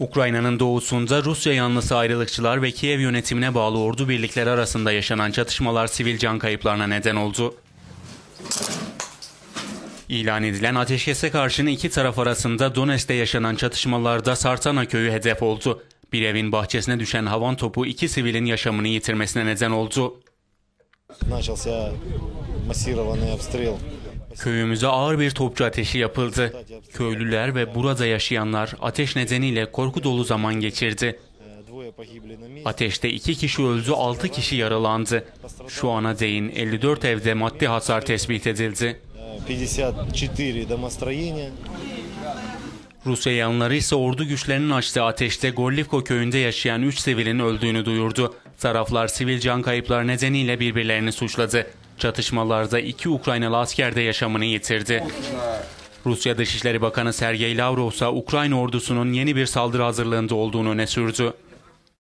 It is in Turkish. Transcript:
Ukrayna'nın doğusunda Rusya yanlısı ayrılıkçılar ve Kiev yönetimine bağlı ordu birlikleri arasında yaşanan çatışmalar sivil can kayıplarına neden oldu. İlan edilen ateşkese karşın iki taraf arasında Donetsk'te yaşanan çatışmalarda Sartana köyü hedef oldu. Bir evin bahçesine düşen havan topu iki sivilin yaşamını yitirmesine neden oldu. Начался массированный обстрел. Köyümüze ağır bir topçu ateşi yapıldı. Köylüler ve burada yaşayanlar ateş nedeniyle korku dolu zaman geçirdi. Э, Двое погибли на месте. Ateşte iki kişi öldü, altı kişi yaralandı. Şu ana değin 54 evde maddi hasar tespit edildi. Э, 54 домостроения. Rusya yanları ise ordu güçlerinin açtığı ateşte Gorlivko köyünde yaşayan 3 sivilin öldüğünü duyurdu. Taraflar sivil can kayıpları nedeniyle birbirlerini suçladı. Çatışmalarda iki Ukraynalı asker de yaşamını yitirdi. Rusya Dışişleri Bakanı Sergey Lavrov ise Ukrayna ordusunun yeni bir saldırı hazırlığında olduğunu öne sürdü.